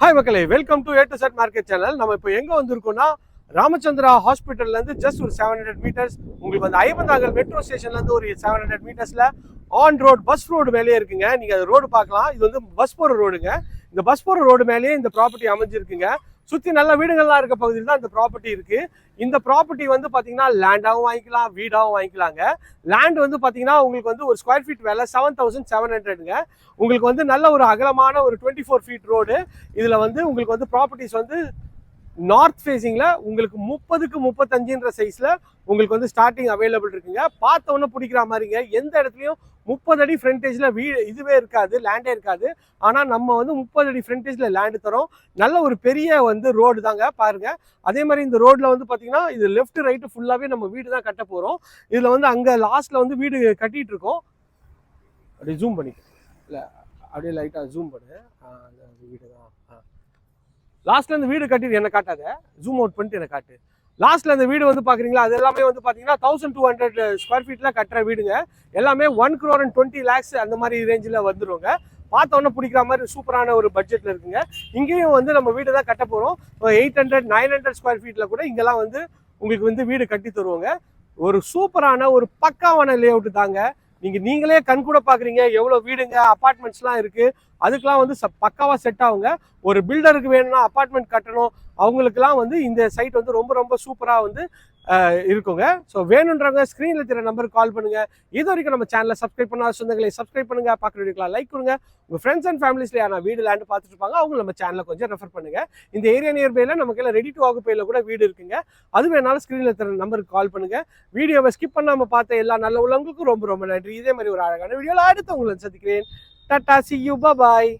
Hi மக்களே. Welcome to A to Z market channel நம்ம இப்போ எங்கே வந்திருக்கோம்னா ராமச்சந்திரா ஹாஸ்பிட்டல்லேருந்து ஜஸ்ட் ஒரு செவன் ஹண்ட்ரட் மீட்டர்ஸ் உங்களுக்கு வந்து ஐம்பதாங்கல் மெட்ரோ ஸ்டேஷன்லேருந்து ஒரு செவன் ஹண்ட்ரட் மீட்டர்ஸில் ஆன் ரோடு பஸ் ரோடு மேலேயே இருக்குங்க. நீங்கள் அந்த ரோடு பார்க்கலாம். இது வந்து பஸ் போகிற ரோடுங்க இந்த பஸ் போகிற ரோடு மேலேயே இந்த ப்ராப்பர்ட்டி அமைஞ்சிருக்குங்க. சுற்றி நல்ல வீடுகள்லாம் இருக்க பகுதியில் தான் இந்த ப்ராப்பர்ட்டி இருக்குது இந்த ப்ராப்பர்ட்டி வந்து பார்த்தீங்கன்னா லேண்டாகவும் வாங்கிக்கலாம் வீடாகவும் வாங்கிக்கலாங்க. லேண்ட் வந்து பார்த்தீங்கன்னா உங்களுக்கு வந்து ஒரு ஸ்கொயர் ஃபீட் வேலை செவன் தௌசண்ட் செவன் ஹண்ட்ரடுங்க உங்களுக்கு வந்து நல்ல ஒரு அகலமான ஒரு டுவெண்ட்டி ஃபோர் ஃபீட் ரோடு இதில் வந்து உங்களுக்கு வந்து ப்ராப்பர்ட்டிஸ் வந்து நார்த் ஃபேஸிங்கில் உங்களுக்கு முப்பதுக்கு முப்பத்தஞ்சுன்ற சைஸில் உங்களுக்கு வந்து ஸ்டார்டிங் அவைலபிள் இருக்குங்க. பார்த்த பிடிக்கிற மாதிரிங்க. எந்த இடத்துலையும் முப்பது அடி ஃப்ரண்டேஜில் வீ இதுவே இருக்காது லேண்டே இருக்காது. ஆனால் நம்ம வந்து முப்பது அடி ஃப்ரண்டேஜில் லேண்டு தரோம் நல்ல ஒரு பெரிய வந்து ரோடு தாங்க பாருங்கள் அதே மாதிரி இந்த ரோட்டில் வந்து பார்த்திங்கன்னா இது லெஃப்ட் ரைட்டு ஃபுல்லாகவே நம்ம வீடு தான் கட்ட போகிறோம் இதில் வந்து அங்கே லாஸ்ட்டில் வந்து வீடு கட்டிகிட்டு இருக்கோம். அப்படியே ஜூம் பண்ணிக்க. இல்லை அப்படியே லைட்டாக ஜூம் பண்ணு. வீடு தான். ஆ. லாஸ்ட்ல இந்த வீடு கட்டிட்டு என்ன காட்டாத. ஜூம் அவுட் பண்ணிட்டு என்ன காட்டு. லாஸ்ட்ல அந்த வீடு வந்து பாக்குறீங்களா? அது எல்லாமே வந்து பாத்தீங்கன்னா தௌசண்ட் டூ ஹண்ட்ரட் ஸ்கொயர் ஃபீட்ல கட்டுற வீடுங்க. எல்லாமே one crore and twenty lakhs அந்த மாதிரி ரேஞ்சில் வந்துருவாங்க பார்த்தோன்னே பிடிக்கிற மாதிரி சூப்பரான ஒரு பட்ஜெட்டில் இருக்குங்க. இங்கேயும் வந்து நம்ம வீடு தான் கட்ட போகிறோம் eight hundred nine hundred square ஃபீட்டில் கூட இங்கெல்லாம் வந்து உங்களுக்கு வந்து வீடு கட்டி தருவாங்க. ஒரு சூப்பரான ஒரு பக்காவான லே அவுட் தாங்க. நீங்க நீங்களே கண் கூட பாக்குறீங்க எவ்வளவு வீடுங்க அப்பார்ட்மெண்ட்ஸ்லாம் இருக்கு. அதுக்கெல்லாம் வந்து ச- பக்காவா செட் ஆகுங்க. ஒரு பில்டருக்கு வேணும்னா அபார்ட்மெண்ட் கட்டணும். அவங்களுக்குலாம் வந்து இந்த சைட் வந்து ரொம்ப ரொம்ப சூப்பராக வந்து இருக்குங்க. ஸோ வேணுன்றவங்க ஸ்க்ரீனில் தெரிய நம்பருக்கு கால் பண்ணுங்கள் இது வரைக்கும் நம்ம சேனலை சப்ஸ்கிரைப் பண்ணாத சொந்தங்களை சப்ஸ்கிரைப் பண்ணுங்கள் பார்க்குற வீடியோக்கெலாம் லைக் கொடுங்க. உங்கள் ஃப்ரெண்ட்ஸ் அண்ட் ஃபேமிலிஸ்ல யாரா வீடு லேண்டு பார்த்துட்டு இருப்பாங்க அவங்க நம்ம சேனலை கொஞ்சம் ரெஃபர் பண்ணுங்க. இந்த ஏரியா நியர்பையில் நமக்கு எல்லாம் ரெடி டு ஆகுப்பையில் கூட வீடு இருக்குங்க. அது வேணாலும் ஸ்க்ரீனில் தெரிய நம்பருக்கு கால் பண்ணுங்கள் வீடியோவை ஸ்கிப் பண்ணாமல் பார்த்த எல்லா நல்ல உள்ளவங்களுக்கும் ரொம்ப ரொம்ப நன்றி. இதே மாதிரி ஒரு அழகான வீடியோவில் அடுத்து உங்களை சந்திக்கிறேன். Tata C you bye